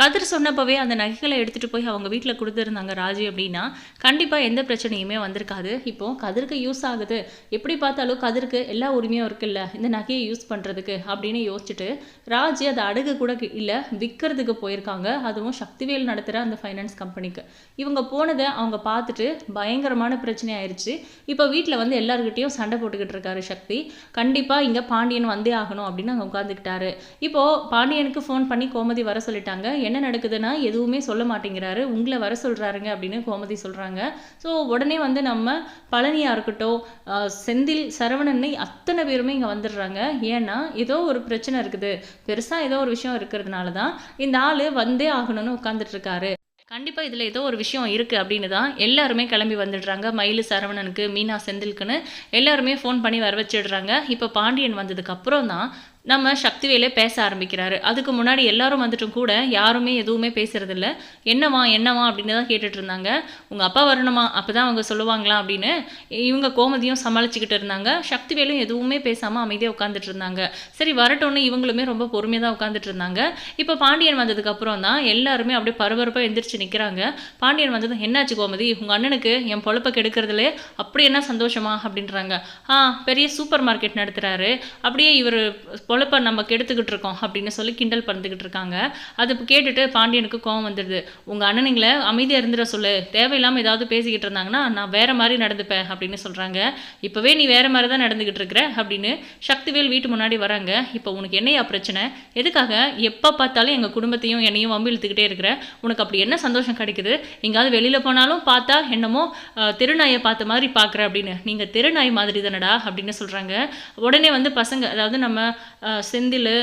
கதிர் சொன்னப்பவே அந்த நகைகளை எடுத்துகிட்டு போய் அவங்க வீட்டில் கொடுத்துருந்தாங்க ராஜி அப்படின்னா கண்டிப்பாக எந்த பிரச்சனையுமே வந்திருக்காது. இப்போது கதிருக்கு யூஸ் ஆகுது. எப்படி பார்த்தாலும் கதிருக்கு எல்லா உரிமையும் இருக்குல்ல இந்த நகையை யூஸ் பண்ணுறதுக்கு அப்படின்னு யோசிச்சுட்டு ராஜி அதை அடகு கூட இல்லை விற்கிறதுக்கு போயிருக்காங்க. அதுவும் சக்திவேல் நடத்துகிற அந்த ஃபைனான்ஸ் கம்பெனிக்கு இவங்க போனதை அவங்க பார்த்துட்டு பயங்கரமான பிரச்சனை ஆயிடுச்சு இப்போ வீட்டில் வந்து எல்லாருக்கிட்டையும் சண்டை போட்டுக்கிட்டு இருக்காரு சக்தி. கண்டிப்பாக இங்கே பாண்டியன் வந்தே ஆகணும் அப்படின்னு அங்கே உட்காந்துக்கிட்டாரு இப்போது பாண்டியனுக்கு ஃபோன் பண்ணி கோமதி வர சொல்லிட்டாங்க. என்ன நடக்குதுன்னா எதுவுமே சொல்ல மாட்டேங்கிறாரு. உங்களை வர சொல்கிறாருங்க அப்படின்னு கோமதி சொல்கிறாங்க ஸோ உடனே வந்து நம்ம பழனியாக இருக்கட்டும் செந்தில் சரவணனை அத்தனை பேருமே இங்கே வந்துடுறாங்க. ஏன்னா ஏதோ ஒரு பிரச்சனை இருக்குது. பெருசாக ஏதோ ஒரு விஷயம் இருக்கிறதுனால தான் இந்த ஆள் வந்தே ஆகணும்னு உட்காந்துட்டு இருக்காரு கண்டிப்பாக இதில் ஏதோ ஒரு விஷயம் இருக்குது அப்படின்னு தான் எல்லாருமே கிளம்பி வந்துடுறாங்க. மயில் சரவணனுக்கு மீனா செந்தில்க்குன்னு எல்லாருமே ஃபோன் பண்ணி வர வச்சிடுறாங்க. இப்போ பாண்டியன் வந்ததுக்கப்புறம் தான் நம்ம சக்திவேலே பேச ஆரம்பிக்கிறாரு. அதுக்கு முன்னாடி எல்லாரும் வந்துட்டும் கூட யாருமே எதுவுமே பேசுறதில்ல. என்னவா என்னவா அப்படின்னு தான் கேட்டுட்டு இருந்தாங்க. உங்கள் அப்பா வரணுமா? அப்போ தான் அவங்க சொல்லுவாங்களா அப்படின்னு இவங்க கோமதியும் சமாளிச்சுக்கிட்டு இருந்தாங்க. சக்திவேலும் எதுவுமே பேசாமல் அமைதியாக உட்காந்துட்டு இருந்தாங்க. சரி வரட்டோன்னு இவங்களுமே ரொம்ப பொறுமையாக தான் உட்காந்துட்டு இருந்தாங்க. இப்போ பாண்டியன் வந்ததுக்கப்புறம் தான் எல்லாருமே அப்படியே பரபரப்பாக எந்திரிச்சு நிற்கிறாங்க பாண்டியன் வந்ததும் என்னாச்சு கோமதி? உங்கள் அண்ணனுக்கு என் பொழப்ப கெடுக்கிறதுலே அப்படி என்ன சந்தோஷமா? அப்படின்றாங்க. ஆ பெரிய சூப்பர் மார்க்கெட் நடத்துகிறாரு அப்படியே இவர் பொழப்ப நம்ம கெடுத்துக்கிட்டு இருக்கோம் அப்படின்னு சொல்லி கிண்டல் பண்ணிக்கிட்டு இருக்காங்க. அது கேட்டுட்டு பாண்டியனுக்கு கோவம் வந்துடுது. உங்கள் அண்ணனுங்களை அமைதியாக இருந்துட சொல்லு. தேவையில்லாமல் ஏதாவது பேசிக்கிட்டு இருந்தாங்கன்னா நான் வேற மாதிரி நடந்துப்பேன் அப்படின்னு சொல்கிறாங்க இப்போவே நீ வேறு மாதிரி தான் நடந்துக்கிட்டு இருக்கிற அப்படின்னு சக்திவேல் வீட்டு முன்னாடி வராங்க. இப்போ உனக்கு என்னையா பிரச்சனை? எதுக்காக? எப்போ பார்த்தாலும் எங்கள் குடும்பத்தையும் என்னையும் வம்பு இழுத்துக்கிட்டே இருக்கிற? உனக்கு அப்படி என்ன சந்தோஷம் கிடைக்குது? எங்கேயாவது வெளியில் போனாலும் பார்த்தா என்னமோ திருநாயை தெருநாயை பார்த்த மாதிரி பார்க்குற அப்படின்னு. நீங்கள் திருநாய் மாதிரி தானடா அப்படின்னு சொல்கிறாங்க உடனே வந்து பசங்க அதாவது நம்ம செந்தில்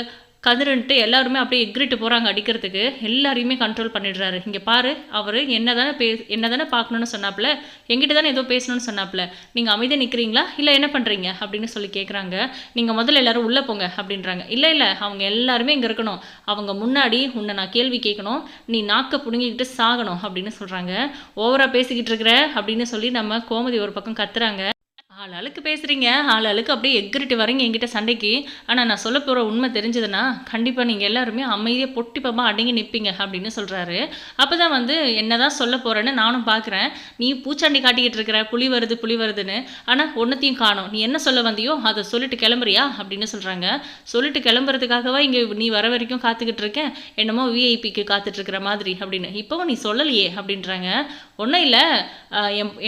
கதிரன்ட்டு எல்லாருமே அப்படியே எக்ரிட்டு போகிறாங்க அடிக்கிறதுக்கு. எல்லாரையுமே கண்ட்ரோல் பண்ணிடுறாரு. இங்கே பாரு அவர் என்ன தானே பே என்ன தானே பார்க்கணுன்னு சொன்னாப்புல. எங்கிட்ட தானே ஏதோ பேசணும்னு சொன்னாப்புல. நீங்கள் அமைதியாக நிற்கிறீங்களா இல்லை என்ன பண்ணுறீங்க அப்படின்னு சொல்லி கேட்குறாங்க நீங்கள் முதல்ல எல்லாரும் உள்ளே போங்க அப்படின்றாங்க. இல்லை இல்லை அவங்க எல்லாருமே இங்கே இருக்கணும். அவங்க முன்னாடி உன்னை நான் கேள்வி கேட்கணும் நீ நாக்கை பிடுங்கிக்கிட்டு சாகணும் அப்படின்னு சொல்கிறாங்க ஓவராக பேசிக்கிட்டு இருக்கிற அப்படின்னு சொல்லி நம்ம கோமதி ஒரு பக்கம் கத்துறாங்க. ஆள் அழுக்கு பேசுகிறீங்க ஆள் அழுக்கு அப்படியே எக்ரிட்டு வரீங்க என்கிட்ட சண்டைக்கு. ஆனால் நான் சொல்ல போகிற உண்மை தெரிஞ்சதுன்னா கண்டிப்பாக நீங்கள் எல்லாருமே அமைதியாக பொட்டிப்பமாக அடங்கி நிற்பீங்க அப்படின்னு சொல்கிறாரு அப்போ தான் வந்து என்ன தான் சொல்ல போகிறேன்னு நானும் பார்க்குறேன் நீ பூச்சாண்டி காட்டிக்கிட்டு இருக்கிற புலி வருது புளி வருதுன்னு. ஆனால் ஒன்றத்தையும் காணும். நீ என்ன சொல்ல வந்தியோ அதை சொல்லிட்டு கிளம்புறியா அப்படின்னு சொல்கிறாங்க சொல்லிட்டு கிளம்புறதுக்காகவா இங்கே நீ வர வரைக்கும் காத்துக்கிட்டு இருக்கேன் என்னமோ விஐபிக்கு காத்துட்ருக்கிற மாதிரி அப்படின்னு. இப்போவும் நீ சொல்லலையே அப்படின்றாங்க. ஒன்றும் இல்லை.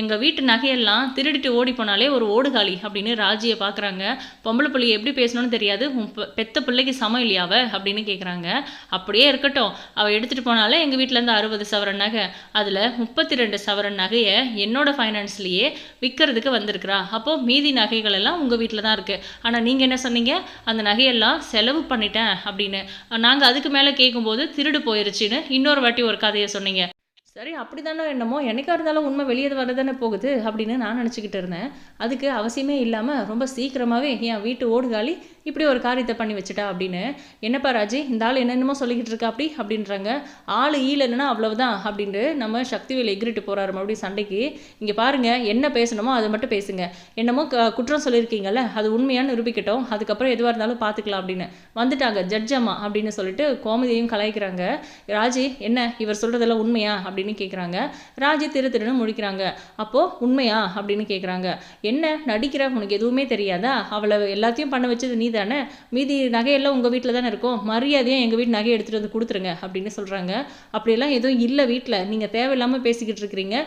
எங்கள் வீட்டு நகையெல்லாம் திருடிட்டு ஓடி போனாலே ஒரு ஓடுகாலி அப்படின்னு ராஜியை பார்க்குறாங்க பொம்பளை பிள்ளைய எப்படி பேசணும்னு தெரியாது. உன் பெத்த பிள்ளைக்கு சமம் இல்லையாவ அப்படின்னு கேட்குறாங்க அப்படியே இருக்கட்டும். அவள் எடுத்துகிட்டு போனாலே எங்கள் வீட்டிலேருந்து அறுபது சவரன் நகை. அதில் முப்பத்தி ரெண்டு சவரன் நகையை என்னோட ஃபைனான்ஸ்லேயே விற்கிறதுக்கு வந்திருக்கிறா. அப்போது மீதி நகைகள் எல்லாம் உங்கள் வீட்டில் தான் இருக்குது ஆனால் நீங்கள் என்ன சொன்னீங்க? அந்த நகையெல்லாம் செலவு பண்ணிட்டேன் அப்படின்னு. நாங்கள் அதுக்கு மேலே கேட்கும்போது திருடு போயிருச்சுன்னு இன்னொரு வாட்டி ஒரு கதையை சொன்னீங்க. சரி அப்படி தானே என்னமோ? என்னைக்கா இருந்தாலும் உண்மை வெளியே வரதானே போகுது? அப்படின்னு நான் நினச்சிக்கிட்டு இருந்தேன். அதுக்கு அவசியமே இல்லாமல் ரொம்ப சீக்கிரமாகவே என் வீட்டு ஓடுகாலி இப்படி ஒரு காரியத்தை பண்ணி வச்சுட்டா அப்படின்னு. என்னப்பா ராஜி இந்த ஆள் என்னென்னமோ சொல்லிக்கிட்டு இருக்கா அப்படி? அப்படின்றாங்க. ஆள் ஈழன்னா அவ்வளவுதான் அப்படின்ட்டு நம்ம சக்திவேல் எகிரிட்டு போகிறாரு மறுபடியும் சண்டைக்கு. இங்கே பாருங்கள் என்ன பேசணுமோ அதை மட்டும் பேசுங்க. என்னமோ க- குற்றம் சொல்லியிருக்கீங்கல்ல அது உண்மையான நிரூபிக்கட்டும். அதுக்கப்புறம் எதுவாக இருந்தாலும் பார்த்துக்கலாம் அப்படின்னு. வந்துட்டாங்க ஜட்ஜ் அம்மா அப்படின்னு சொல்லிட்டு கோமதியையும் கலாய்க்கிறாங்க. ராஜி என்ன இவர் சொல்கிறதெல்லாம் உண்மையா? அப்படின்னு கேட்குறாங்க ராஜி திரு திருன்னு முழிக்கிறாங்க. அப்போது உண்மையா? அப்படின்னு கேட்குறாங்க என்ன நடிக்கிற உனக்கு எதுவுமே தெரியாதா? அவளை எல்லாத்தையும் பண்ண வச்சது நீ தானே? மீதி நகையெல்லாம் உங்கள் வீட்டில் தானே இருக்கும்? மரியாதையாக எங்கள் வீட்டு நகையை எடுத்துகிட்டு வந்து கொடுத்துருங்க அப்படின்னு சொல்கிறாங்க அப்படியெல்லாம் எதுவும் இல்லை வீட்டில் நீங்கள் தேவையில்லாமல் பேசிக்கிட்டு இருக்கிறீங்க.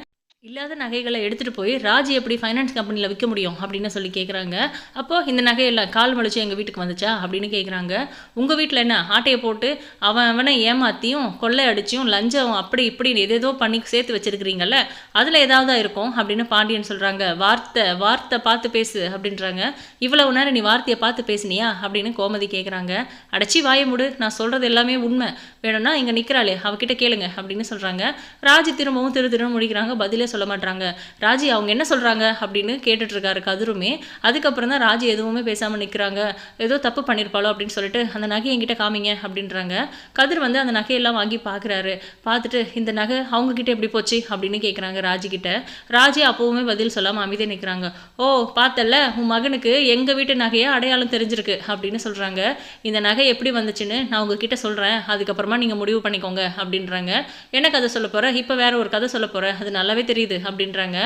இல்லாத நகைகளை எடுத்துகிட்டு போய் ராஜி எப்படி ஃபைனான்ஸ் கம்பெனியில் விற்க முடியும் அப்படின்னு சொல்லி கேட்குறாங்க அப்போ இந்த நகையெல்லாம் கால் மலிச்சு எங்கள் வீட்டுக்கு வந்துச்சா அப்படின்னு கேட்குறாங்க உங்கள் வீட்டில் என்ன? ஆட்டையை போட்டு அவன் அவனை ஏமாற்றியும் கொள்ளை அடிச்சியும் லஞ்சம் அப்படி இப்படி எதேதோ பண்ணி சேர்த்து வச்சிருக்கிறீங்கல்ல அதில் ஏதாவது இருக்கும் அப்படின்னு பாண்டியன் சொல்கிறாங்க வார்த்தை வார்த்தை பார்த்து பேசு அப்படின்றாங்க. இவ்வளவு நேரம் நீ வார்த்தையை பார்த்து பேசுனியா அப்படின்னு கோமதி கேட்குறாங்க அடைச்சி வாய முடு நான் சொல்கிறது எல்லாமே உண்மை. வேணும்னா இங்கே நிற்கிறாளே அவகிட்ட கேளுங்க அப்படின்னு சொல்கிறாங்க ராஜி திரும்பவும் திரு திரும்ப முடிக்கிறாங்க. பதிலே பதிலே சொல்ல மாட்டாங்க ராஜி அவங்க என்ன சொல்கிறாங்க அப்படின்னு கேட்டுட்ருக்காரு கதிருமே. அதுக்கப்புறம் தான் ராஜி எதுவுமே பேசாமல் நிற்கிறாங்க ஏதோ தப்பு பண்ணியிருப்பாளோ அப்படின்னு சொல்லிட்டு அந்த நகை என்கிட்ட காமிங்க அப்படின்றாங்க. கதிர் வந்து அந்த நகையெல்லாம் வாங்கி பார்க்குறாரு பார்த்துட்டு இந்த நகை அவங்கக்கிட்ட எப்படி போச்சு? அப்படின்னு கேட்குறாங்க ராஜி கிட்ட. ராஜி அப்போவுமே பதில் சொல்லாமல் அமைதியாக நிற்கிறாங்க ஓ பார்த்தல உன் மகனுக்கு எங்கள் வீட்டு நகையை அடையாளம் தெரிஞ்சிருக்கு அப்படின்னு சொல்கிறாங்க இந்த நகை எப்படி வந்துச்சுன்னு நான் உங்ககிட்ட சொல்கிறேன் அதுக்கப்புறமா நீங்கள் முடிவு பண்ணிக்கோங்க அப்படின்றாங்க. என்ன கதை சொல்ல போகிறேன் இப்போ வேற ஒரு கதை சொல்ல போகிறேன் அது நல்லாவே தெரியும் தெரியுது அப்படின்றாங்க.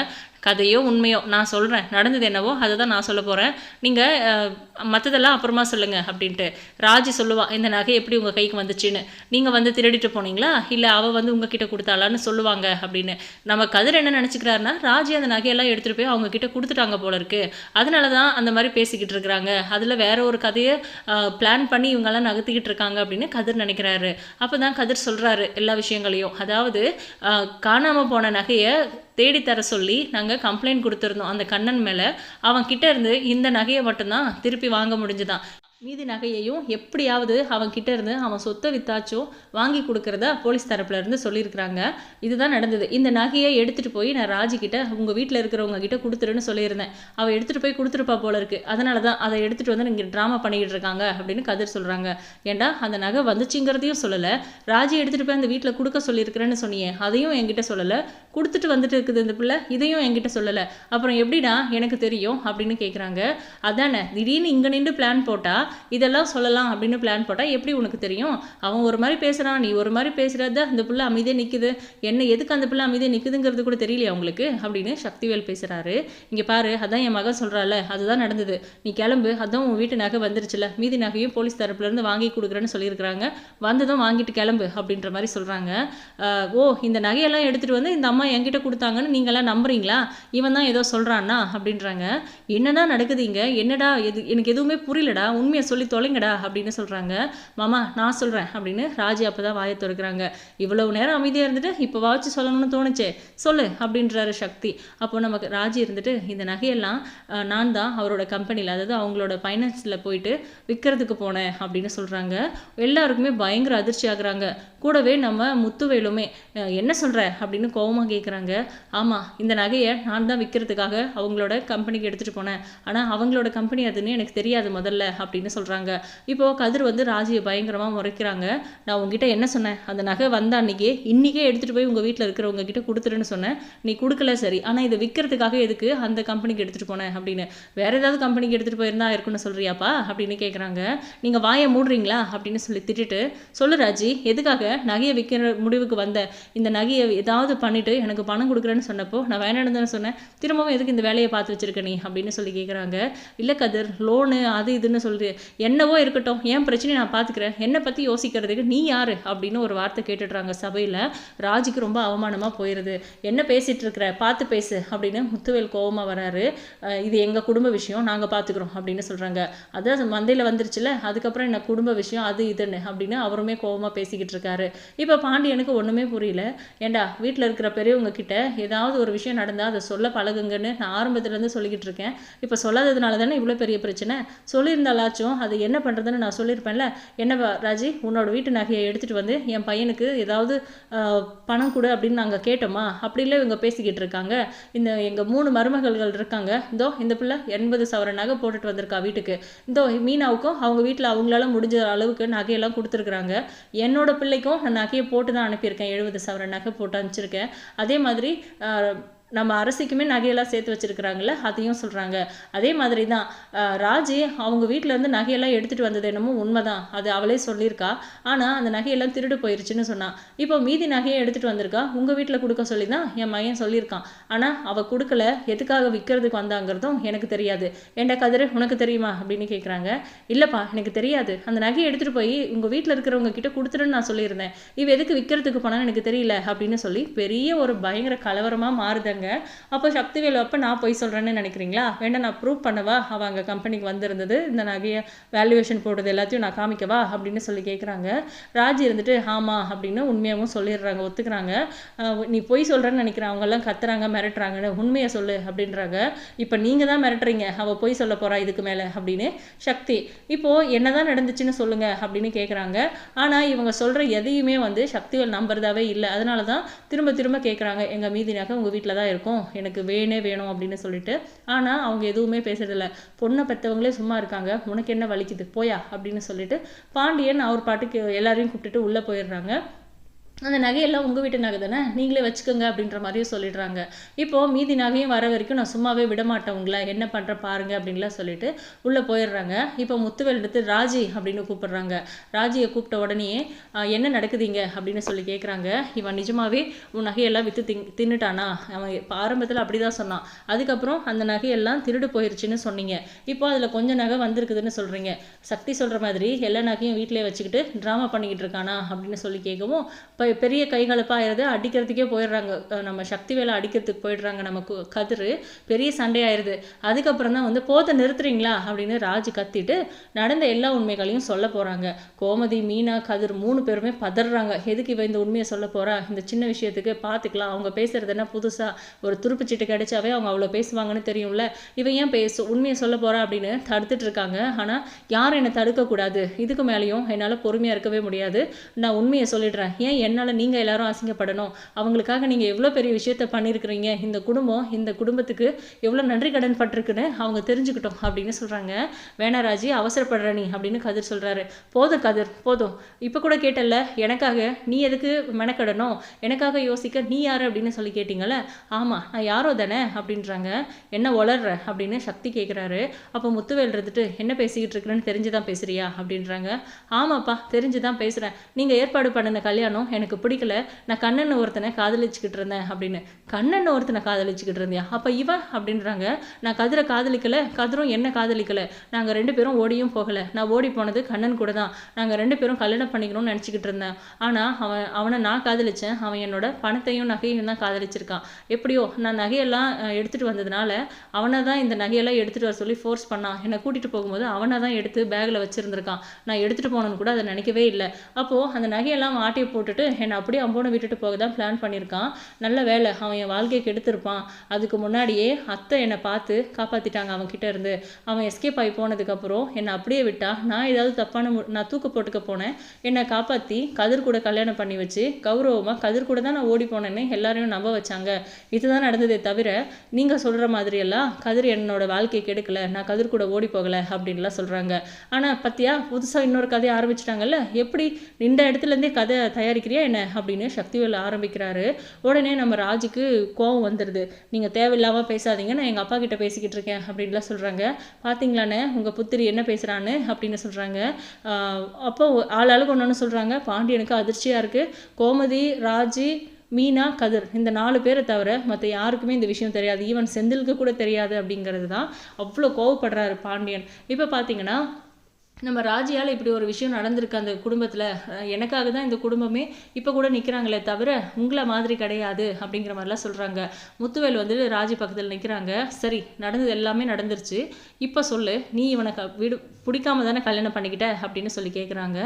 கதையோ உண்மையோ நான் சொல்கிறேன் நடந்தது என்னவோ அதை தான் நான் சொல்ல போகிறேன் நீங்கள் மற்றதெல்லாம் அப்புறமா சொல்லுங்கள் அப்படின்ட்டு. ராஜி சொல்லுவாள் இந்த நகை எப்படி உங்கள் கைக்கு வந்துச்சுன்னு? நீங்கள் வந்து திருடிட்டு போனீங்களா? இல்லை அவள் வந்து உங்ககிட்ட கொடுத்தாளான்னு சொல்லுவாங்க அப்படின்னு. நம்ம கதிர் என்ன நினச்சிக்கிறாருன்னா ராஜி அந்த நகையெல்லாம் எடுத்துகிட்டு போய் அவங்க கிட்ட கொடுத்துட்டாங்க போல இருக்கு. அதனால தான் அந்த மாதிரி பேசிக்கிட்டு இருக்கிறாங்க. அதில் வேற ஒரு கதையை பிளான் பண்ணி இவங்கெல்லாம் நகர்த்திக்கிட்டு இருக்காங்க அப்படின்னு கதிர் நினைக்கிறாரு. அப்போ தான் கதிர் சொல்கிறாரு எல்லா விஷயங்களையும். அதாவது காணாமல் போன நகையை தேடித்தர சொல்லி நாங்கள் கம்ப்ளைண்ட் கொடுத்துருந்தோம். அந்த கண்ணன் மேலே. அவன் கிட்டேருந்து இந்த நகையை மட்டும்தான் திருப்பி வாங்க முடிஞ்சுதான். மீதி நகையையும் எப்படியாவது அவன் கிட்ட இருந்து அவன் சொத்தை வித்தாச்சும் வாங்கி கொடுக்கறத போலீஸ் தரப்புல இருந்து சொல்லியிருக்கிறாங்க. இதுதான் நடந்தது. இந்த நகையை எடுத்துட்டு போய் நான் ராஜி கிட்ட உங்க வீட்டில் இருக்கிறவங்க கிட்ட கொடுத்துருன்னு சொல்லியிருந்தேன். அவள் எடுத்துட்டு போய் கொடுத்துருப்பா போல இருக்கு. அதனால தான் அதை எடுத்துட்டு வந்து இங்கே ட்ராமா பண்ணிக்கிட்டு இருக்காங்க அப்படின்னு கதிர் சொல்றாங்க. ஏண்டா அந்த நகை வந்துச்சுங்கிறதையும் சொல்லலை. ராஜி எடுத்துட்டு போய் அந்த வீட்டில் கொடுக்க சொல்லியிருக்கிறேன்னு சொன்னியே அதையும் என்கிட்ட சொல்லலை. கொடுத்துட்டு வந்துட்டு இருக்குது இந்த பிள்ளை இதையும் என்கிட்ட சொல்லலை. அப்புறம் எப்படிடா எனக்கு தெரியும் அப்படின்னு கேட்குறாங்க அதானே திடீர்னு இங்கே நின்று பிளான் போட்டால் இதெல்லாம் சொல்லலாம் அப்படின்னு பிளான் போட்டால் எப்படி உனக்கு தெரியும்? அவன் ஒரு மாதிரி பேசுகிறான் நீ ஒரு மாதிரி பேசுகிறத அந்த பிள்ளை அமைதியே நிற்குது என்ன எதுக்கு அந்த பிள்ளை அமைதியாக நிற்குதுங்கிறது கூட தெரியலையா உங்களுக்கு அப்படின்னு சக்திவேல் பேசுகிறாரு இங்கே பாரு அதான் என் மகன் சொல்கிறாள் அதுதான் நடந்தது. நீ கிளம்பு அதான் உன் வீட்டு நகை வந்துருச்சுல. மீதி நகையும் போலீஸ் தரப்புலேருந்து வாங்கி கொடுக்குறேன்னு சொல்லியிருக்கிறாங்க. வந்ததும் வாங்கிட்டு கிளம்பு அப்படின்ற மாதிரி சொல்கிறாங்க ஓ இந்த நகையெல்லாம் எடுத்துகிட்டு வந்து இந்த அம்மா என்கிட்ட கொடுத்தாங்கன்னு நீங்களாம் நம்புறீங்களா? இவன் தான் ஏதோ சொல்கிறான்னா அப்படின்றாங்க. என்னடா நடக்குது இங்கே? என்னடா எது எனக்கு எதுவுமே புரியலடா. உண்மையை சொல்லி தொலைங்கடா அப்படின்னு சொல்கிறாங்க மாமா நான் சொல்கிறேன் அப்படின்னு ராஜி அப்போ தான் வாயை திறக்கிறாங்க. இவ்வளவு நேரம் அமைதியாக இருந்துட்டு இப்போ வாச்சு சொல்லணும்னு தோணுச்சே சொல்லு அப்படின்றாரு சக்தி. அப்போ நமக்கு ராஜி இருந்துட்டு இந்த நகையெல்லாம் நான் தான் அவரோட கம்பெனியில் அதாவது அவங்களோட ஃபைனான்ஸில் போயிட்டு விற்கிறதுக்கு போனேன் அப்படின்னு சொல்கிறாங்க எல்லாருக்குமே பயங்கர அதிர்ச்சி ஆகுறாங்க. கூடவே நம்ம முத்துவேலுமே என்ன சொல்கிற அப்படின்னு கோபமாக கேட்குறாங்க ஆமாம் இந்த நகையை நான் தான் விற்கிறதுக்காக அவங்களோட கம்பெனிக்கு எடுத்துகிட்டு போனேன். ஆனால் அவங்களோட கம்பெனி அதுன்னு எனக்கு தெரியாது முதல்ல அப்படின்னு சொல்கிறாங்க இப்போது கதிர் வந்து ராஜியை பயங்கரமாக முறைக்கிறாங்க. நான் உங்ககிட்ட என்ன சொன்னேன்? அந்த நகை வந்த அன்றைக்கே இன்றைக்கே எடுத்துகிட்டு போய் உங்கள் வீட்டில் இருக்கிறவங்க கிட்ட கொடுத்துருன்னு சொன்னேன். நீ கொடுக்கல சரி. ஆனால் இதை விற்கிறதுக்காக எதுக்கு அந்த கம்பெனிக்கு எடுத்துகிட்டு போனேன் அப்படின்னு. வேறு ஏதாவது கம்பெனிக்கு எடுத்துகிட்டு போயிருந்தா இருக்குன்னு சொல்கிறியாப்பா அப்படின்னு கேட்குறாங்க நீங்கள் வாயை மூடுறீங்களா? அப்படின்னு சொல்லி திட்டுட்டு சொல்லு ராஜி எதுக்காக நகையை விற்கிற முடிவுக்கு வந்த? இந்த நகையை ஏதாவது பண்ணிவிட்டு எனக்கு பணம் கொடுக்குறேன்னு சொன்னப்போ நான் வேணான்னு தானே சொன்னேன். திரும்பவும் எதுக்கு இந்த வேலையை பார்த்து வச்சுருக்க நீ? அப்படின்னு சொல்லி கேட்குறாங்க இல்லை கதிர் லோனு அது இதுன்னு சொல்லி என்னவோ இருக்கட்டும் ஏன் பிரச்சனையை நான் பார்த்துக்கிறேன்? என்னை பற்றி யோசிக்கிறதுக்கு நீ யாரு? அப்படின்னு ஒரு வார்த்தை கேட்டுடுறாங்க சபையில். ராஜிக்கு ரொம்ப அவமானமாக போயிடுது என்ன பேசிட்டு இருக்கிற? பார்த்து பேசு அப்படின்னு முத்துவேல் கோவமா வராரு. இது எங்கள் குடும்ப விஷயம் நாங்கள் பார்த்துக்குறோம் அப்படின்னு சொல்கிறாங்க அதான் மந்தையில் வந்துருச்சுல அதுக்கப்புறம் என்ன குடும்ப விஷயம் அது இதுன்னு அப்படின்னு அவருமே கோவமா பேசிக்கிட்டு இருக்காரு. இப்போ பாண்டியனுக்கு ஒன்றுமே புரியல. ஏண்டா வீட்டில் இருக்கிற பெரியவங்க கிட்ட ஏதாவது ஒரு விஷயம் நடந்தால் அதை சொல்ல பழகுங்கன்னு நான் ஆரம்பத்துலேருந்து சொல்லிக்கிட்டு இருக்கேன். இப்போ சொல்லாததுனால தானே இவ்வளோ பெரிய பிரச்சனை? சொல்லியிருந்தாலாச்சும் அது என்ன பண்ணுறதுன்னு நான் சொல்லியிருப்பேன்ல. என்னவா ராஜி உன்னோட வீட்டு நகையை எடுத்துகிட்டு வந்து என் பையனுக்கு ஏதாவது பணம் கொடு அப்படின்னு நாங்கள் கேட்டோமா? அப்படிலாம் இவங்க பேசிக்கிட்டு இருக்காங்க. இந்த எங்கள் மூணு மருமகள்கள் இருக்காங்க. இதோ இந்த பிள்ளை எண்பது சவர நகை போட்டுட்டு வந்திருக்கா வீட்டுக்கு. இதோ மீனாவுக்கும் அவங்க வீட்டில் அவங்களால முடிஞ்ச அளவுக்கு நகையெல்லாம் கொடுத்துருக்குறாங்க. என்னோட பிள்ளைக்கும் நான் நகையை போட்டு தான் அனுப்பியிருக்கேன். எழுபது சவர நகை போட்டு அனுப்பிச்சிருக்கேன். அதே மாதிரி நம்ம அரசிக்குமே நகையெல்லாம் சேர்த்து வச்சிருக்கிறாங்கல்ல அதையும் சொல்கிறாங்க அதே மாதிரி தான் ராஜி அவங்க வீட்டிலேருந்து இருந்து நகையெல்லாம் எடுத்துகிட்டு வந்தது என்னமோ உண்மை தான் அது அவளே சொல்லியிருக்கா. ஆனால் அந்த நகையெல்லாம் திருடு போயிருச்சுன்னு சொன்னான் இப்போ மீதி நகையை எடுத்துகிட்டு வந்திருக்கா? உங்கள் வீட்டில் கொடுக்க சொல்லி தான் என் மையன் சொல்லியிருக்கான். ஆனால் அவள் கொடுக்கல. எதுக்காக விற்கிறதுக்கு வந்தாங்கிறதும் எனக்கு தெரியாது. ஏண்டா கதிர் உனக்கு தெரியுமா? அப்படின்னு கேட்குறாங்க இல்லைப்பா எனக்கு தெரியாது. அந்த நகையை எடுத்துகிட்டு போய் உங்கள் வீட்டில் இருக்கிறவங்க கிட்ட கொடுத்துருன்னு நான் சொல்லியிருந்தேன். இவ எதுக்கு விற்கிறதுக்கு போனான்னு எனக்கு தெரியல அப்படின்னு சொல்லி பெரிய ஒரு பயங்கர கலவரமாக மாறுதாங்க. அப்போ சக்திவேல் அப்போ நான் போய் சொல்கிறேன்னு நினைக்கிறீங்களா? வேண்டாம் நான் ப்ரூவ் பண்ணவா? அவள் அங்கே கம்பெனிக்கு வந்திருந்தது. இந்த நகையை வேல்யூவேஷன் போடுறது எல்லாத்தையும் நான் காமிக்கவா? அப்படின்னு சொல்லி கேட்குறாங்க ராஜ் இருந்துட்டு ஆமாம் அப்படின்னு உண்மையாகவும் சொல்லிடுறாங்க ஒத்துக்கிறாங்க. நீ பொய் சொல்கிறேன்னு நினைக்கிறேன் அவங்கெல்லாம் கத்துறாங்க மிரட்டுறாங்கன்னு உண்மையை சொல்லு அப்படின்றாங்க. இப்போ நீங்கள் தான் மிரட்டுறீங்க அவள் பொய் சொல்ல போகிறா இதுக்கு மேலே அப்படின்னு சக்தி. இப்போது என்னதான் நடந்துச்சுன்னு சொல்லுங்க அப்படின்னு கேட்குறாங்க ஆனால் இவங்க சொல்கிற எதையுமே வந்து சக்திகள் நம்புறதாவே இல்லை. அதனால தான் திரும்ப திரும்ப கேட்குறாங்க எங்கள் மீதி நகை உங்கள் வீட்டில் தான் இருக்கும். எனக்கு வேணே வேணும் அப்படின்னு சொல்லிட்டு. ஆனால் அவங்க எதுவுமே பேசுறதில்ல. பொண்ணை பெற்றவங்களே சும்மா இருக்காங்க. உனக்கு என்ன வலிக்குது? போயா? அப்படின்னு சொல்லிட்டு பாண்டியன் அவர் பாட்டுக்கு எல்லாரையும் கூப்பிட்டுட்டு உள்ளே போயிடுறாங்க. அந்த நகையெல்லாம் உங்கள் வீட்டு நகை தானே? நீங்களே வச்சுக்கோங்க அப்படின்ற மாதிரியும் சொல்லிடுறாங்க. இப்போது மீதி நகையும் வர வரைக்கும் நான் சும்மாவே விட மாட்டேன் உங்களை. என்ன பண்ணுற பாருங்க அப்படின்லாம் சொல்லிட்டு உள்ளே போயிடுறாங்க. இப்போ முத்துவேல் எடுத்து ராஜி அப்படின்னு கூப்பிடுறாங்க. ராஜியை கூப்பிட்ட உடனே என்ன நடக்குதுங்க? அப்படின்னு சொல்லி கேட்குறாங்க இவன் நிஜமாவே உன் நகையெல்லாம் விற்று தின் தின்னுட்டானா? அவன் இப்போ ஆரம்பத்தில் அப்படி தான் சொன்னான். அதுக்கப்புறம் அந்த நகையெல்லாம் திருடு போயிருச்சுன்னு சொன்னீங்க. இப்போ அதில் கொஞ்சம் நகை வந்திருக்குதுன்னு சொல்கிறீங்க சக்தி சொல்கிற மாதிரி எல்லா நகையும் வீட்டிலே வச்சுக்கிட்டு ட்ராமா பண்ணிக்கிட்டு இருக்கானா? அப்படின்னு சொல்லி கேட்கவும் இப்போ பெரிய கைகலப்பாயிருது அடிக்கிறதுக்கே போயிடுறாங்க. நம்ம சக்தி வேலை அடிக்கிறதுக்கு போயிடுறாங்க நம்ம கு- கதிரு. பெரிய சண்டையாயிருது. அதுக்கப்புறம் தான் வந்து போத்த நிறுத்துறீங்களா? அப்படின்னு ராஜ் கத்திட்டு நடந்த எல்லா உண்மைகளையும் சொல்ல போகிறாங்க கோமதி மீனா கதிர் மூணு பேருமே பதறாங்க. எதுக்கு இவ இந்த உண்மையை சொல்ல போகிறா இந்த சின்ன விஷயத்துக்கு பார்த்துக்கலாம் அவங்க பேசுறது என்ன புதுசாக ஒரு துருப்பு சீட்டு கிடைச்சாவே அவங்க அவ்வளோ பேசுவாங்கன்னு தெரியும்ல. இவன் ஏன் பேசு உண்மையை சொல்ல போகிறா அப்படின்னு தடுத்துட்டு இருக்காங்க. ஆனால் யாரும் என்னை தடுக்கக்கூடாது. இதுக்கு மேலேயும் என்னால் பொறுமையாக இருக்கவே முடியாது. நான் உண்மையை சொல்லிடுறேன். ஏன் என்ன என்னால் நீங்கள் எல்லாரும் அசிங்கப்படணும். அவங்களுக்காக நீங்கள் எவ்வளோ பெரிய விஷயத்த பண்ணியிருக்கிறீங்க இந்த குடும்பம் இந்த குடும்பத்துக்கு எவ்வளோ நன்றி கடன் பட்டிருக்குன்னு அவங்க தெரிஞ்சுக்கிட்டோம் அப்படின்னு சொல்கிறாங்க வேணராஜி அவசரப்படுற நீ அப்படின்னு கதிர் சொல்கிறாரு போதும் கதிர் போதும். இப்போ கூட கேட்டல்ல எனக்காக நீ எதுக்கு மெனக்கடணும்? எனக்காக யோசிக்க நீ யார் அப்படின்னு சொல்லி கேட்டிங்கல்ல? ஆமாம் நான் யாரோ தானே அப்படின்றாங்க. என்ன வளர்ற அப்படின்னு சக்தி கேட்குறாரு அப்போ முத்துவேல் இருந்துட்டு என்ன பேசிக்கிட்டு இருக்கிறேன்னு தெரிஞ்சு தான் பேசுறியா அப்படின்றாங்க. ஆமாப்பா தெரிஞ்சு தான் பேசுகிறேன் நீங்கள் ஏற்பாடு பண்ணின கல்யாணம் எனக்கு எனக்கு பிடிக்கல. நான் கண்ணன் ஒருத்தனை காதலிச்சுக்கிட்டு இருந்தேன் அப்படின்னு. கண்ணன் ஒருத்தனை காதலிச்சுக்கிட்டு இருந்தியா? அப்போ இவன் அப்படின்றாங்க. நான் கதிரை காதலிக்கலை. கதிரும் என்ன காதலிக்கலை. நாங்கள் ரெண்டு பேரும் ஓடியும் போகலை. நான் ஓடி போனது கண்ணன் கூட தான். நாங்கள் ரெண்டு பேரும் கல்யாணம் பண்ணிக்கணும்னு நினச்சிக்கிட்டு இருந்தேன். ஆனால் அவன் அவனை நான் காதலிச்சேன். அவன் என்னோட பணத்தையும் நகையும் தான் காதலிச்சிருக்கான். எப்படியோ நான் நகையெல்லாம் எடுத்துகிட்டு வந்ததுனால அவனை தான் இந்த நகையெல்லாம் எடுத்துகிட்டு வர சொல்லி ஃபோர்ஸ் பண்ணான். என்னை கூட்டிகிட்டு போகும்போது அவனை தான் எடுத்து பேக்கில் வச்சுருந்துருக்கான். நான் எடுத்துகிட்டு போனேன்னு கூட அதை நினைக்கவே இல்லை. அப்போது அந்த நகையெல்லாம் மாட்டியை போட்டுட்டு என்னை அப்படியே அம்போனை விட்டுட்டு போக தான் பிளான் பண்ணியிருக்கான். நல்ல வேலை அவன் என் வாழ்க்கையை கெடுத்திருப்பான். அதுக்கு முன்னாடியே அத்தை என்னை பார்த்து காப்பாற்றிட்டாங்க அவன் கிட்ட இருந்து. அவன் எஸ்கேப் ஆகி போனதுக்கப்புறம் என்னை அப்படியே விட்டா நான் ஏதாவது தப்பான மு- நான் தூக்கு போட்டுக்க போனேன். என்னை காப்பாற்றி கதிர் கூட கல்யாணம் பண்ணி வச்சு கௌரவமாக கதிர் கூட தான் நான் ஓடி போனேன்னு எல்லாரையும் நம்ப வச்சாங்க. இதுதான் நடந்ததே தவிர நீங்கள் சொல்கிற மாதிரியெல்லாம் கதிர் என்னோட வாழ்க்கையை கெடுக்கல நான் கதிர் கூட ஓடி போகலை அப்படின்லாம் சொல்கிறாங்க ஆனால் பத்தியா புதுசாக இன்னொரு கதையை ஆரம்பிச்சிட்டாங்கல்ல? எப்படி இந்த இடத்துலேருந்தே கதை தயாரிக்கிறியா என்ன அப்படின்னு சக்திவேல் ஆரம்பிக்கிறாரு. உடனே நம்ம ராஜுக்கு கோவம் வந்துடுது நீங்கள் தேவையில்லாமல் பேசாதீங்க நான் எங்கள் அப்பா கிட்ட பேசிக்கிட்டு இருக்கேன் அப்படின்லாம் சொல்கிறாங்க பார்த்தீங்களாண்ணே உங்கள் புத்திரி என்ன பேசுகிறான்னு அப்படின்னு சொல்கிறாங்க அப்போ ஆளாளுக்கு ஆளுக்கு ஒன்று ஒன்று சொல்கிறாங்க பாண்டியனுக்கு அதிர்ச்சியாக இருக்குது கோமதி ராஜி மீனா கதிர் இந்த நாலு பேரை தவிர மற்ற யாருக்குமே இந்த விஷயம் தெரியாது. ஈவன் செந்திலுக்கு கூட தெரியாது அப்படிங்கிறது தான் அவ்வளோ கோவப்படுறாரு பாண்டியன். இப்போ பார்த்தீங்கன்னா நம்ம ராஜியால் இப்படி ஒரு விஷயம் நடந்திருக்கு அந்த குடும்பத்தில். எனக்காக தான் இந்த குடும்பமே இப்போ கூட நிற்கிறாங்களே தவிர உங்களை மாதிரி கிடையாது அப்படிங்கிற மாதிரிலாம் சொல்கிறாங்க முத்துவேல் வந்து ராஜி பக்கத்தில் நிற்கிறாங்க சரி நடந்தது எல்லாமே நடந்துருச்சு. இப்போ சொல்லு நீ இவனை க விடு பிடிக்காம தானே கல்யாணம் பண்ணிக்கிட்ட அப்படின்னு சொல்லி கேட்குறாங்க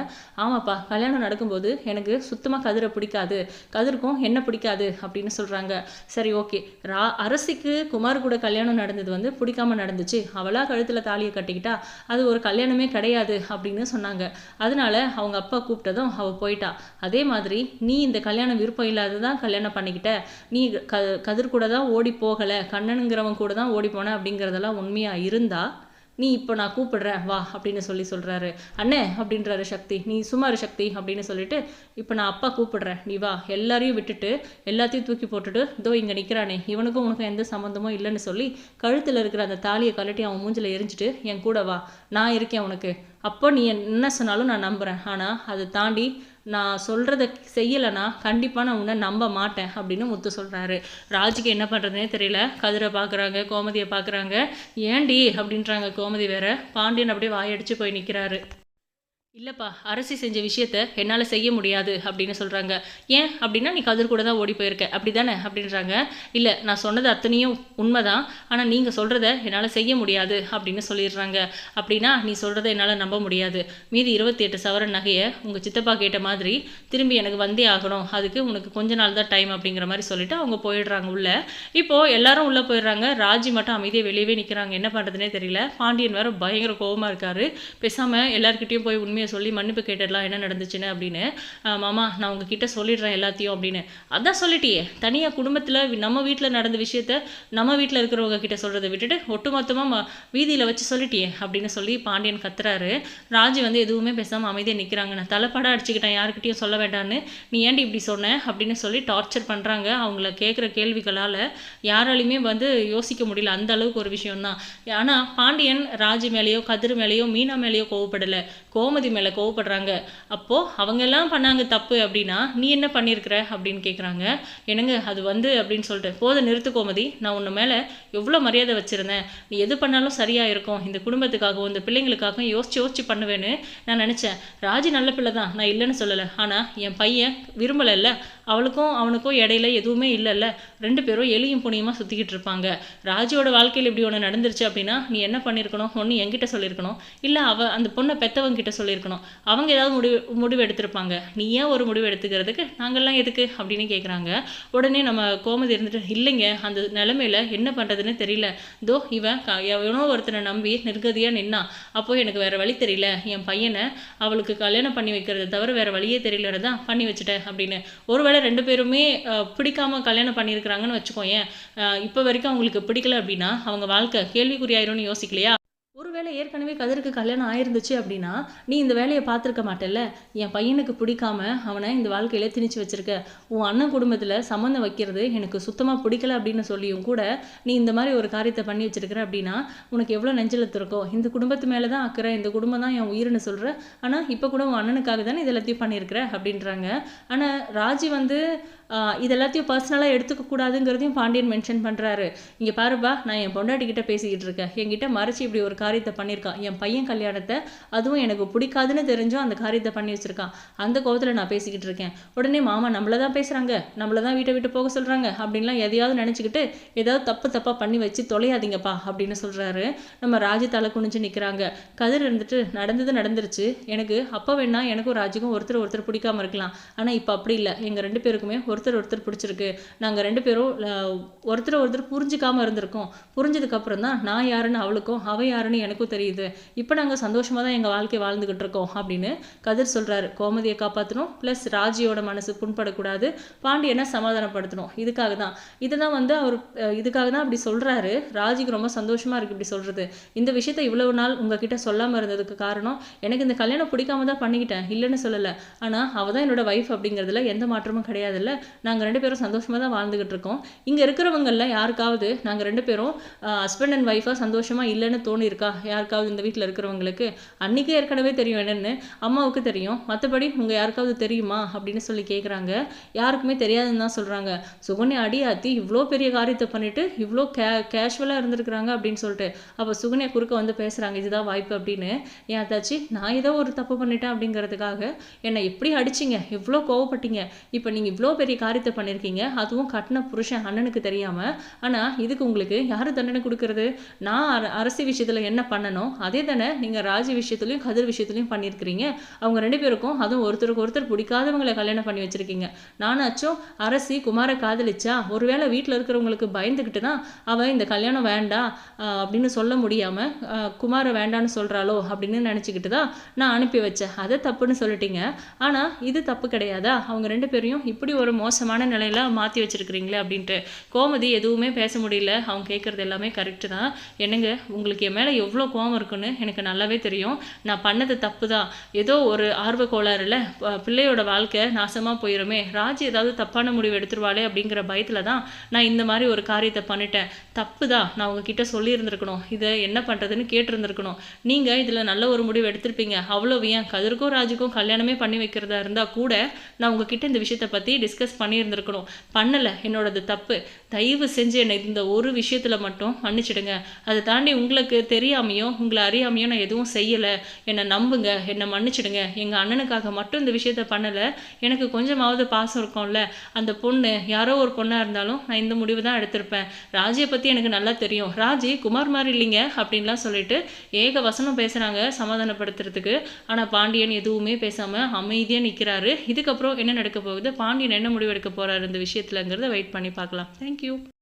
ஆமாப்பா கல்யாணம் நடக்கும்போது எனக்கு சுத்தமாக கதிரை பிடிக்காது. கதிருக்கும் என்ன பிடிக்காது அப்படின்னு சொல்கிறாங்க சரி ஓகே. ரா அரசிக்கு குமார் கூட கல்யாணம் நடந்தது வந்து பிடிக்காம நடந்துச்சு. அவளாக கழுத்தில் தாலியை கட்டிக்கிட்டா அது ஒரு கல்யாணமே கிடையாது. அப்படின்னு சொன்னாங்க. அதனால அவங்க அப்பா கூப்பிட்டதும் அவள் போயிட்டா. அதே மாதிரி நீ இந்த கல்யாணம் விருப்பம் இல்லாததான் கல்யாணம் பண்ணிக்கிட்ட. நீ க கதிர் கூட தான் ஓடி போகலை. கண்ணனுங்கிறவன் கூட தான் ஓடி போன அப்படிங்கிறதெல்லாம் உண்மையாக இருந்தா நீ இப்போ நான் கூப்பிடுறேன் வா அப்படின்னு சொல்லி சொல்கிறாரு அண்ணே அப்படின்றாரு சக்தி. நீ சுமார் சக்தி அப்படின்னு சொல்லிட்டு இப்போ நான் அப்பா கூப்பிடுறேன் நீ வா. எல்லாரையும் விட்டுட்டு எல்லாத்தையும் தூக்கி போட்டுட்டு இதோ இங்கே நிற்கிறானே இவனுக்கும் உனக்கும் எந்த சம்மந்தமும் இல்லைன்னு சொல்லி கழுத்தில் இருக்கிற அந்த தாலியை கழட்டி அவன் மூஞ்சில் எரிஞ்சிட்டு என் கூட வா. நான் இருக்கேன் உனக்கு. அப்போ நீ என்ன சொன்னாலும் நான் நம்புகிறேன் ஆனால் அதை தாண்டி நான் சொல்கிறத செய்யலைன்னா கண்டிப்பாக நான் உன்னை நம்ப மாட்டேன் அப்படின்னு முத்து சொல்கிறாரு ராஜுக்கு என்ன பண்ணுறதுனே தெரியல. கதிரை பார்க்குறாங்க கோமதியை பார்க்குறாங்க ஏண்டி? அப்படின்றாங்க கோமதி வேற. பாண்டியன் அப்படியே வாயடிச்சு போய் நிற்கிறாரு இல்லைப்பா அரசி செஞ்ச விஷயத்த என்னால் செய்ய முடியாது அப்படின்னு சொல்கிறாங்க ஏன் அப்படின்னா நீ கதிர் கூட தான் ஓடி போயிருக்க. அப்படி தானே அப்படின்றாங்க. இல்லை நான் சொன்னது அத்தனையும் உண்மைதான். ஆனால் நீங்கள் சொல்கிறத என்னால் செய்ய முடியாது அப்படின்னு சொல்லிடுறாங்க. அப்படின்னா நீ சொல்கிறத என்னால் நம்ப முடியாது. மீதி இருபத்தி எட்டு சவரன் நகையை உங்கள் சித்தப்பா கேட்ட மாதிரி திரும்பி எனக்கு வந்தே ஆகணும். அதுக்கு உனக்கு கொஞ்ச நாள் தான் டைம் அப்படிங்கிற மாதிரி சொல்லிட்டு அவங்க போயிடுறாங்க உள்ளே. இப்போது எல்லாரும் உள்ளே போயிடுறாங்க. ராஜி மட்டும் அமைதியாக வெளியவே நிற்கிறாங்க என்ன பண்ணுறதுனே தெரியல. பாண்டியன் வேற பயங்கர கோபமாக இருக்காரு. பேசாமல் எல்லாருக்கிட்டேயும் போய் உண்மையை உண்மையை சொல்லி மன்னிப்பு கேட்டுடலாம் என்ன நடந்துச்சுன்னு அப்படின்னு மாமா நான் உங்ககிட்ட சொல்லிடுறேன் எல்லாத்தையும் அப்படின்னு. அதான் சொல்லிட்டியே. தனியாக குடும்பத்தில் நம்ம வீட்டில் நடந்த விஷயத்த நம்ம வீட்டில் இருக்கிறவங்க கிட்ட சொல்கிறத விட்டுட்டு ஒட்டுமொத்தமாக வீதியில் வச்சு சொல்லிட்டியே அப்படின்னு சொல்லி பாண்டியன் கத்துறாரு. ராஜி வந்து எதுவுமே பேசாமல் அமைதியாக நிற்கிறாங்க நான் அடிச்சுக்கிட்டேன் யாருக்கிட்டையும் சொல்ல வேண்டான்னு நீ ஏன்டி இப்படி சொன்ன? அப்படின்னு சொல்லி டார்ச்சர் பண்ணுறாங்க அவங்கள கேட்குற கேள்விகளால் யாராலையுமே வந்து யோசிக்க முடியல. அந்த அளவுக்கு ஒரு விஷயம்தான். ஆனால் பாண்டியன் ராஜி மேலேயோ கதிர் மேலேயோ மீனா மேலேயோ கோவப்படலை. கோமதி மேலே கோவப்படுறாங்க. அப்போது அவங்க எல்லாம் பண்ணாங்க தப்பு அப்படின்னா நீ என்ன பண்ணியிருக்கிற அப்படின்னு கேட்குறாங்க என்னங்க அது வந்து அப்படின்னு சொல்லிட்டு போத நிறுத்து கோமதி நான் உன்னை மேலே எவ்வளோ மரியாதை வச்சுருந்தேன். நீ எது பண்ணாலும் சரியாக இருக்கும். இந்த குடும்பத்துக்காகவும் இந்த பிள்ளைங்களுக்காகவும் யோசிச்சு யோசிச்சு பண்ணுவேன்னு நான் நினச்சேன். ராஜி நல்ல பிள்ளை தான். நான் இல்லைன்னு சொல்லலை. ஆனால் என் பையன் விரும்பலைல்ல அவளுக்கும் அவனுக்கும் இடையில எதுவுமே இல்லைல்ல ரெண்டு பேரும் எலியும் புனியமாக சுற்றிக்கிட்டு இருப்பாங்க. ராஜியோட வாழ்க்கையில் இப்படி ஒன்று நடந்துருச்சு அப்படின்னா நீ என்ன பண்ணியிருக்கணும் ஒன்று என்கிட்ட சொல்லியிருக்கணும் இல்லை அவ அந்த பொண்ணை பெத்தவங்க கிட்ட சொல்லியிருக்கணும் அவங்க ஏதாவது முடிவு முடிவு எடுத்திருப்பாங்க. நீ ஏன் ஒரு முடிவு எடுத்துக்கிறதுக்கு? நாங்கள்லாம் எதுக்கு? அப்படின்னு கேட்குறாங்க உடனே நம்ம கோமதி இருந்துட்டு இல்லைங்க அந்த நிலமையில என்ன பண்ணுறதுன்னு தெரியல. தோ இவன் எவனோ ஒருத்தனை நம்பி நிர்கதியாக நின்னா அப்போ எனக்கு வேற வழி தெரியல. என் பையனை அவளுக்கு கல்யாணம் பண்ணி வைக்கிறத தவிர வேற வழியே தெரியலன்னு தான் பண்ணி வச்சுட்டேன் அப்படின்னு. ஒருவேளை ரெண்டு பேருமே பிடிக்காம கல்யாணம் பண்ணியிருக்கிறாங்கன்னு வச்சுக்கோயேன். இப்போ வரைக்கும் அவங்களுக்கு பிடிக்கல அப்படின்னா அவங்க வாழ்க்கை கேள்விக்குறியாயிரும்னு யோசிக்கலையா? ஒருவேளை ஏற்கனவே கதிருக்கு கல்யாணம் ஆயிருந்துச்சு அப்படின்னா நீ இந்த வேலையை பார்த்துருக்க மாட்டல்ல? என் பையனுக்கு பிடிக்காம அவனை இந்த வாழ்க்கையில திணிச்சு வச்சிருக்க. உன் அண்ணன் குடும்பத்தில் சம்மந்தம் வைக்கிறது எனக்கு சுத்தமாக பிடிக்கல அப்படின்னு சொல்லியும் கூட நீ இந்த மாதிரி ஒரு காரியத்தை பண்ணி வச்சிருக்கிற அப்படின்னா உனக்கு எவ்வளோ நெஞ்சலத்து இருக்கோ? இந்த குடும்பத்து மேலே தான் அக்கறை இந்த குடும்பம் தான் என் உயிர்னு சொல்கிற ஆனால் இப்போ கூட உன் அண்ணனுக்காக தானே இது எல்லாத்தையும் பண்ணியிருக்கிற அப்படின்றாங்க. ஆனால் ராஜி வந்து இதெல்லாத்தையும் இது எல்லாத்தையும் பர்சனலாக எடுத்துக்க கூடாதுங்கிறதையும் பாண்டியன் மென்ஷன் பண்ணுறாரு இங்கே பாருப்பா நான் என் பொண்டாட்டிக்கிட்ட பேசிக்கிட்டு இருக்கேன். என்கிட்ட மறைச்சு இப்படி ஒரு காரியத்தை பண்ணியிருக்கான் என் பையன் கல்யாணத்தை அதுவும் எனக்கு பிடிக்காதுன்னு தெரிஞ்சும் அந்த காரியத்தை பண்ணி வச்சிருக்கான். அந்த கோபத்தில் நான் பேசிக்கிட்டு இருக்கேன். உடனே மாமா நம்மளை தான் பேசுகிறாங்க நம்மளை தான் வீட்டை விட்டு போக சொல்கிறாங்க அப்படின்லாம் எதையாவது நினச்சிக்கிட்டு ஏதாவது தப்பு தப்பாக பண்ணி வச்சு தொலையாதீங்கப்பா அப்படின்னு சொல்கிறாரு நம்ம ராஜு தலை குனிஞ்சு நிற்கிறாங்க கதிர் இருந்துட்டு நடந்தது நடந்துருச்சு. எனக்கு அப்போ வேணா எனக்கும் ராஜுக்கும் ஒருத்தர் ஒருத்தர் பிடிக்காம இருக்கலாம். ஆனால் இப்போ அப்படி இல்லை. எங்கள் ரெண்டு பேருக்குமே ஒருத்தர் ஒருத்தர் பிடிச்சிருக்கு. நாங்கள் ரெண்டு பேரும் ஒருத்தர் ஒருத்தர் புரிஞ்சுக்காம இருந்திருக்கோம். புரிஞ்சதுக்கு அப்புறம் தான் நான் யாருன்னு அவளுக்கும் அவள் யாருன்னு எனக்கும் தெரியுது. இப்போ நாங்கள் சந்தோஷமாக தான் எங்கள் வாழ்க்கை வாழ்ந்துகிட்டு இருக்கோம் அப்படின்னு கதிர் சொல்கிறாரு கோமதியை காப்பாற்றணும் ப்ளஸ் ராஜியோட மனசு புண்படக்கூடாது. பாண்டியனை சமாதானப்படுத்தணும்? இதுக்காக தான். இதுதான் வந்து அவர் இதுக்காக தான் அப்படி சொல்கிறாரு ராஜிக்கு ரொம்ப சந்தோஷமாக இருக்குது இப்படி சொல்கிறது இந்த விஷயத்த இவ்வளவு நாள் உங்ககிட்ட சொல்லாமல் இருந்ததுக்கு காரணம் எனக்கு இந்த கல்யாணம் பிடிக்காம தான் பண்ணிக்கிட்டேன். இல்லைன்னு சொல்லலை. ஆனால் அவள் தான் என்னோட வைஃப் அப்படிங்கிறதுல எந்த மாற்றமும் கிடையாதுல்ல. நாங்கள் ரெண்டு பேரும் சந்தோஷமாக தான் வாழ்ந்துகிட்டு இருக்கோம். இங்கே இருக்கிறவங்களில் யாருக்காவது நாங்கள் ரெண்டு பேரும் ஹஸ்பண்ட் அண்ட் ஒய்ஃபாக சந்தோஷமாக இல்லைன்னு இருக்கா? யாருக்காவது இந்த வீட்டில் இருக்கிறவங்களுக்கு? அன்றைக்கே ஏற்கனவே தெரியும் என்னென்னு. அம்மாவுக்கு தெரியும். மற்றபடி உங்கள் யாருக்காவது தெரியுமா? அப்படின்னு சொல்லி கேட்குறாங்க யாருக்குமே தெரியாதுன்னு தான் சொல்கிறாங்க சுகன்யா அடியாத்தி இவ்வளோ பெரிய காரியத்தை பண்ணிட்டு இவ்வளோ கே கேஷுவலாக இருந்திருக்கிறாங்க அப்படின்னு சொல்லிட்டு அப்போ சுகன்யா குறுக்க வந்து பேசுகிறாங்க இதுதான் வாய்ப்பு அப்படின்னு. ஏன் அத்தாச்சி நான் ஏதோ ஒரு தப்பு பண்ணிட்டேன் அப்படிங்கிறதுக்காக என்னை எப்படி அடிச்சிங்க? இவ்வளோ கோவப்பட்டீங்க. இப்போ நீங்கள் இவ்வளோ பெரிய காரியத்தை பண்ணியிருக்கீங்க அதுவும் கட்டின புருஷன் அண்ணனுக்கு தெரியாமல் ஆனால் இதுக்கு உங்களுக்கு யார் தண்டனை கொடுக்கறது? நான் அரசு விஷயத்தில் என்ன பண்ணணும்? அதே தானே நீங்கள் ராஜி விஷயத்துலையும் கதிர் விஷயத்துலையும் பண்ணியிருக்கிறீங்க. அவங்க ரெண்டு பேருக்கும் அதுவும் ஒருத்தருக்கு ஒருத்தர் பிடிக்காதவங்களை கல்யாணம் பண்ணி வச்சிருக்கீங்க. நானாச்சும் அரசி குமாரை காதலிச்சா ஒருவேளை வீட்டில் இருக்கிறவங்களுக்கு பயந்துக்கிட்டு தான் அவன் இந்த கல்யாணம் வேண்டாம் அப்படின்னு சொல்ல முடியாமல் குமாரை வேண்டான்னு சொல்கிறாளோ அப்படின்னு நினச்சிக்கிட்டு தான் நான் அனுப்பி வச்சேன். அதை தப்புன்னு சொல்லிட்டீங்க. ஆனால் இது தப்பு கிடையாதா? அவங்க ரெண்டு பேரையும் இப்படி ஒரு மோசமான நிலையில மாற்றி வச்சிருக்கிறீங்களே அப்படின்ட்டு. கோமதி எதுவுமே பேச முடியல. அவங்க கேட்குறது எல்லாமே கரெக்டு தான். என்னங்க உங்களுக்கு என் மேலே எவ்வளோ கோவம் இருக்குன்னு எனக்கு நல்லாவே தெரியும். நான் பண்ணது தப்பு தான் ஏதோ ஒரு ஆர்வ கோளாறுல பிள்ளையோட வாழ்க்கை நாசமாக போயிருமே. ராஜ் ஏதாவது தப்பான முடிவு எடுத்துருவாளே அப்படிங்கிற பயத்தில் தான் நான் இந்த மாதிரி ஒரு காரியத்தை பண்ணிட்டேன். தப்பு தான் நான் உங்ககிட்ட சொல்லியிருந்திருக்கணும். இதை என்ன பண்ணுறதுன்னு கேட்டிருந்திருக்கணும். நீங்கள் இதில் நல்ல ஒரு முடிவு எடுத்திருப்பீங்க. அவ்வளோ ஏன்? கதிர்க்கும் ராஜுக்கும் கல்யாணமே பண்ணி வைக்கிறதா இருந்தால் கூட நான் உங்ககிட்ட இந்த விஷயத்தை பற்றி டிஸ்கஸ் பண்ணியிருந்திருக்கணும். பண்ணலை. என்னோடது தப்பு. தயவு செஞ்சு என்னை இந்த ஒரு விஷயத்தில் மட்டும் மன்னிச்சிடுங்க. அதை தாண்டி உங்களுக்கு தெரியாமையோ உங்களை அறியாமையோ நான் எதுவும் செய்யலை. என்னை நம்புங்க என்னை மன்னிச்சிடுங்க. எங்கள் அண்ணனுக்காக மட்டும் இந்த விஷயத்த பண்ணலை. எனக்கு கொஞ்சமாவது பாசம் இருக்கும்ல. அந்த பொண்ணு யாரோ ஒரு பொண்ணாக இருந்தாலும் நான் இந்த முடிவு தான் எடுத்திருப்பேன். ராஜியை பற்றி எனக்கு நல்லா தெரியும். ராஜி குமார் மாதிரி இல்லைங்க அப்படின்லாம் சொல்லிட்டு ஏக வசனம் பேசுகிறாங்க சமாதானப்படுத்துறதுக்கு. ஆனால் பாண்டியன் எதுவுமே பேசாமல் அமைதியாக நிற்கிறாரு இதுக்கப்புறம் என்ன நடக்க போகுது? பாண்டியன் என்ன முடிவு எடுக்க போகிறாரு இந்த விஷயத்துலங்கிறத வெயிட் பண்ணி பார்க்கலாம். தேங்க்யூ